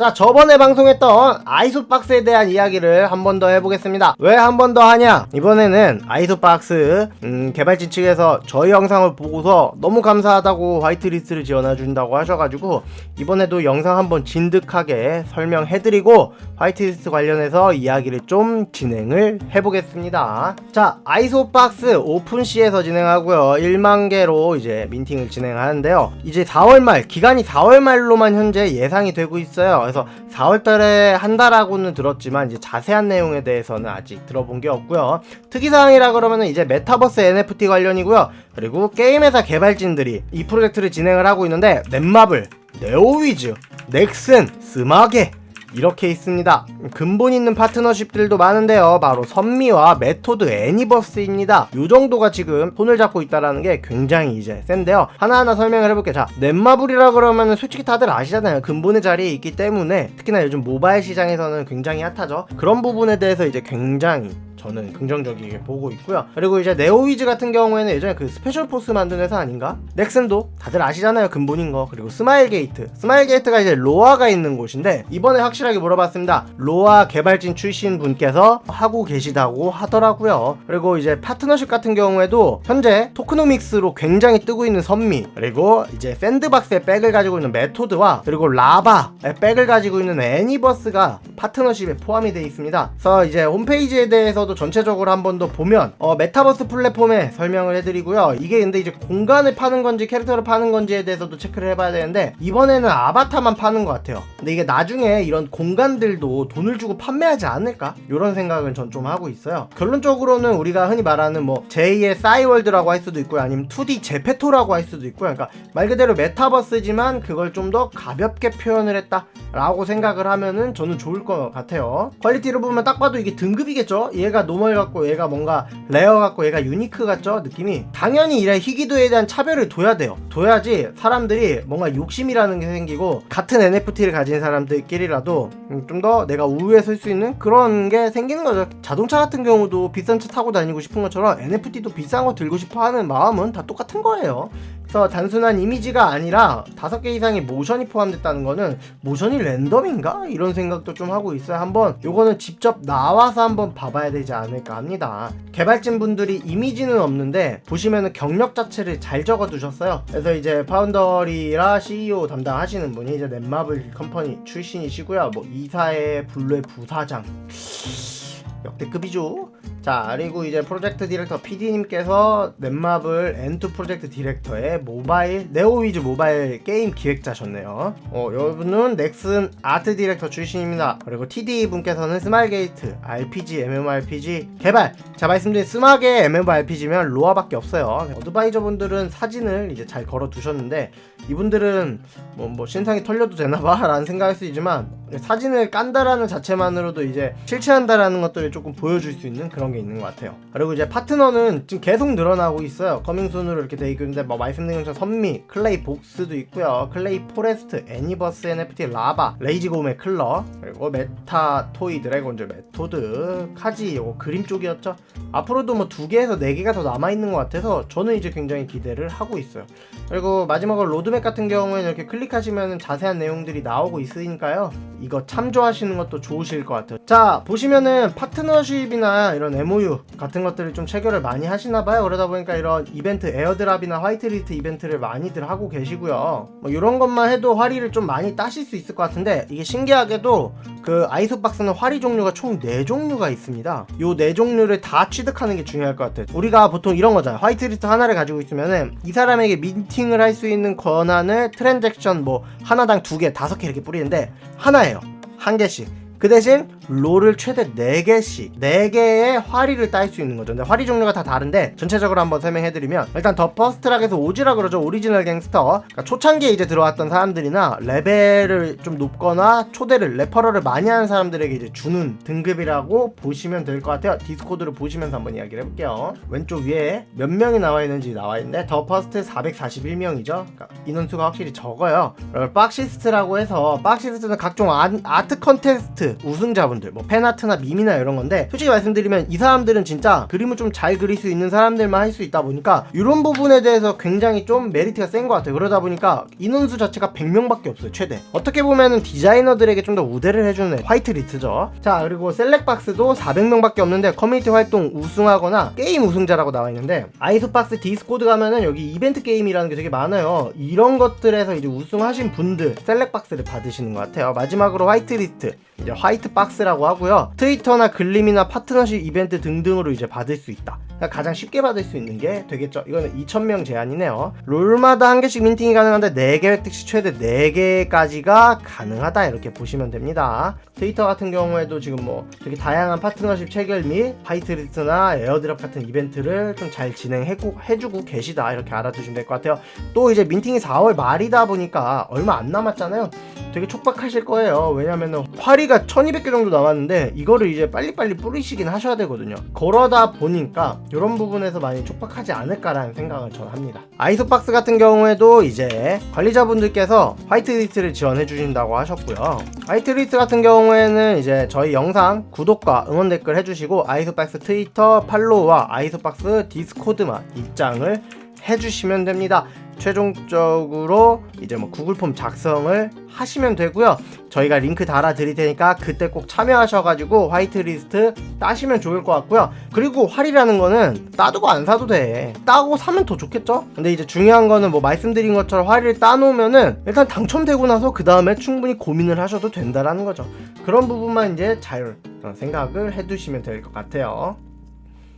자 저번에 방송했던 아이소 박스에 대한 이야기를 한 번 더 해보겠습니다. 왜 한 번 더 하냐? 이번에는 아이소 박스 음, 개발진 측에서 저희 영상을 보고서 너무 감사하다고 화이트리스트를 지원해준다고 하셔가지고 이번에도 영상 한번 진득하게 설명해드리고 화이트리스트 관련해서 이야기를 좀 진행을 해보겠습니다. 자 아이소 박스 오픈시에서 진행하고요. 1만 개로 이제 민팅을 진행하는데요. 이제 4월 말 기간이 4월 말로만 현재 예상이 되고 있어요 그래서 4월 달에 한다라고는 들었지만 이제 자세한 내용에 대해서는 아직 들어본 게 없고요. 특이사항이라 그러면은 이제 메타버스 NFT 관련이고요. 그리고 게임회사 개발진들이 이 프로젝트를 진행을 하고 있는데 넷마블, 네오위즈, 넥슨, 스마게 이렇게 있습니다. 근본 있는 파트너십들도 많은데요. 바로 선미와 메토드 애니버스입니다. 이 정도가 지금 손을 잡고 있다라는 게 굉장히 이제 센데요. 하나하나 설명을 해볼게요. 자, 넷마블이라 그러면 솔직히 다들 아시잖아요. 근본의 자리에 있기 때문에 특히나 요즘 모바일 시장에서는 굉장히 핫하죠. 그런 부분에 대해서 이제 굉장히 저는 긍정적이게 보고 있고요. 그리고 이제 네오위즈 같은 경우에는 예전에 그 스페셜 포스 만든 회사 아닌가? 넥슨도 다들 아시잖아요. 근본인 거. 그리고 스마일 게이트. 스마일 게이트가 이제 로아가 있는 곳인데 이번에 확실하게 물어봤습니다. 로아 개발진 출신 분께서 하고 계시다고 하더라고요. 그리고 이제 파트너십 같은 경우에도 현재 토크노믹스로 굉장히 뜨고 있는 선미 그리고 이제 샌드박스의 백을 가지고 있는 메토드와 그리고 라바의 백을 가지고 있는 애니버스가 파트너십에 포함이 되어 있습니다. 그래서 이제 홈페이지에 대해서도 전체적으로 한 번 더 보면 어, 메타버스 플랫폼에 설명을 해드리고요. 이게 근데 이제 공간을 파는 건지 캐릭터를 파는 건지에 대해서도 체크를 해봐야 되는데 이번에는 아바타만 파는 것 같아요. 근데 이게 나중에 이런 공간들도 돈을 주고 판매하지 않을까? 이런 생각은 전 좀 하고 있어요. 결론적으로는 우리가 흔히 말하는 뭐 제2의 싸이월드라고 할 수도 있고요. 아니면 2D 제페토라고 할 수도 있고요. 그러니까 말 그대로 메타버스지만 그걸 좀 더 가볍게 표현을 했다. 라고 생각을 하면은 저는 좋을 것 같아요. 퀄리티를 보면 딱 봐도 이게 등급이겠죠? 얘가 노멀 같고 얘가 뭔가 레어 같고 얘가 유니크 같죠? 느낌이. 당연히 이래 희귀도에 대한 차별을 둬야 돼요. 둬야지 사람들이 뭔가 욕심이라는 게 생기고 같은 NFT를 가진 사람들끼리라도 음, 좀더 내가 우위에 설 수 있는 그런 게 생기는 거죠. 자동차 같은 경우도 비싼 차 타고 다니고 싶은 것처럼 NFT도 비싼 거 들고 싶어 하는 마음은 다 똑같은 거예요. 그래서 단순한 이미지가 아니라 다섯 개 이상의 모션이 포함됐다는 거는 모션이 랜덤인가? 이런 생각도 좀 하고 있어요. 한번 요거는 직접 나와서 한번 봐봐야 되지 않을까 합니다. 개발진 분들이 이미지는 없는데 보시면은 경력 자체를 잘 적어 두셨어요. 그래서 이제 파운더리라 CEO 담당하시는 분이 이제 넷마블 컴퍼니 출신이시고요. 뭐 이사의 블루의 부사장 역대급이죠. 자, 그리고 이제 프로젝트 디렉터 PD님께서 넷마블 N2 프로젝트 디렉터의 모바일, 네오위즈 모바일 게임 기획자셨네요. 어, 여러분은 넥슨 아트 디렉터 출신입니다. 그리고 TD 분께서는 스마일게이트, RPG, MMORPG 개발. 자, 말씀드린 스마게 MMORPG면 로아밖에 없어요. 어드바이저 분들은 사진을 이제 잘 걸어 두셨는데 이분들은 뭐, 뭐 신상이 털려도 되나봐 라는 생각할 수 있지만 사진을 깐다라는 자체만으로도 이제 실체한다라는 것들을 조금 보여줄 수 있는 그런 게 있는 것 같아요. 그리고 이제 파트너는 지금 계속 늘어나고 있어요. 커밍순으로 이렇게 돼 있는데 뭐 말씀드린 것처럼 선미, 클레이 복스도 있고요. 클레이 포레스트, 애니버스 NFT, 라바, 레이지곰의 클러, 그리고 메타 토이 드래곤즈 메토드, 카지 요거 그림 쪽이었죠. 앞으로도 뭐 두 개에서 네 개가 더 남아 있는 것 같아서 저는 이제 굉장히 기대를 하고 있어요. 그리고 마지막으로 로드맵 같은 경우에는 이렇게 클릭하시면 자세한 내용들이 나오고 있으니까요. 이거 참조하시는 것도 좋으실 것 같아요. 자, 보시면은 파트너십이나 이런 MOU 같은 것들을 좀 체결을 많이 하시나 봐요. 그러다 보니까 이런 이벤트 에어드랍이나 화이트리스트 이벤트를 많이들 하고 계시고요. 뭐 이런 것만 해도 화리를 좀 많이 따실 수 있을 것 같은데 이게 신기하게도 그 아이소박스는 화리 종류가 총 4종류가 있습니다. 요 4종류를 다 취득하는 게 중요할 것 같아요. 우리가 보통 이런 거잖아요. 화이트리스트 하나를 가지고 있으면은 이 사람에게 민팅을 할 수 있는 권한을 트랜잭션 뭐 하나당 두 개, 다섯 개 이렇게 뿌리는데 하나예요. 한 개씩. 그 대신 롤을 최대 4개씩 4개의 화리를 딸 수 있는 거죠. 근데 화리 종류가 다 다른데 전체적으로 한번 설명해드리면 일단 더 퍼스트락에서 오지라 그러죠 오리지널 갱스터 그러니까 초창기에 이제 들어왔던 사람들이나 레벨을 좀 높거나 초대를 레퍼럴을 많이 하는 사람들에게 이제 주는 등급이라고 보시면 될 것 같아요. 디스코드를 보시면서 한번 이야기를 해볼게요. 왼쪽 위에 몇 명이 나와 있는지 나와 있는데 더 퍼스트 441명이죠. 그러니까 인원수가 확실히 적어요. 박시스트라고 해서 박시스트는 각종 아, 아트 컨테스트 우승자분 들 분들 뭐 팬아트나 밈이나 이런 건데 솔직히 말씀드리면 이 사람들은 진짜 그림을 좀 잘 그릴 수 있는 사람들만 할 수 있다 보니까 이런 부분에 대해서 굉장히 좀 메리트가 센 것 같아요. 그러다 보니까 인원수 자체가 100명밖에 없어요 최대. 어떻게 보면은 디자이너들에게 좀 더 우대를 해주는 화이트 리스트죠. 자 그리고 셀렉박스도 400명밖에 없는데 커뮤니티 활동 우승하거나 게임 우승자라고 나와 있는데 아이소박스 디스코드 가면은 여기 이벤트 게임이라는 게 되게 많아요. 이런 것들에서 이제 우승하신 분들 셀렉박스를 받으시는 것 같아요. 마지막으로 화이트 리스트 이제 화이트 박스라고 하고요. 트위터나 글림이나 파트너십 이벤트 등등으로 이제 받을 수 있다 가장 쉽게 받을 수 있는 게 되겠죠. 이거는 2,000명 제한이네요. 롤마다 한 개씩 민팅이 가능한데 4개 획득시 최대 4개까지가 가능하다. 이렇게 보시면 됩니다. 트위터 같은 경우에도 지금 뭐 되게 다양한 파트너십 체결 및 화이트리스트나 에어드랍 같은 이벤트를 좀 잘 진행해주고 계시다. 이렇게 알아두시면 될 것 같아요. 또 이제 민팅이 4월 말이다 보니까 얼마 안 남았잖아요. 되게 촉박하실 거예요. 왜냐면은 화리가 1200개 정도 나왔는데 이거를 이제 빨리빨리 뿌리시긴 하셔야 되거든요. 그러다 보니까 이런 부분에서 많이 촉박하지 않을까라는 생각을 저는 합니다 아이소박스 같은 경우에도 이제 관리자분들께서 화이트리스트를 지원해 주신다고 하셨고요 화이트리스트 같은 경우에는 이제 저희 영상 구독과 응원 댓글 해주시고 아이소박스 트위터 팔로우와 아이소박스 디스코드만 입장을 해주시면 됩니다. 최종적으로 이제 뭐 구글 폼 작성을 하시면 되고요. 저희가 링크 달아 드릴 테니까 그때 꼭 참여하셔가지고 화이트리스트 따시면 좋을 것 같고요. 그리고 활이라는 거는 따두고 안 사도 돼. 따고 사면 더 좋겠죠? 근데 이제 중요한 거는 뭐 말씀드린 것처럼 활을 따놓으면은 일단 당첨되고 나서 그 다음에 충분히 고민을 하셔도 된다라는 거죠. 그런 부분만 이제 잘 어, 생각을 해두시면 될 것 같아요.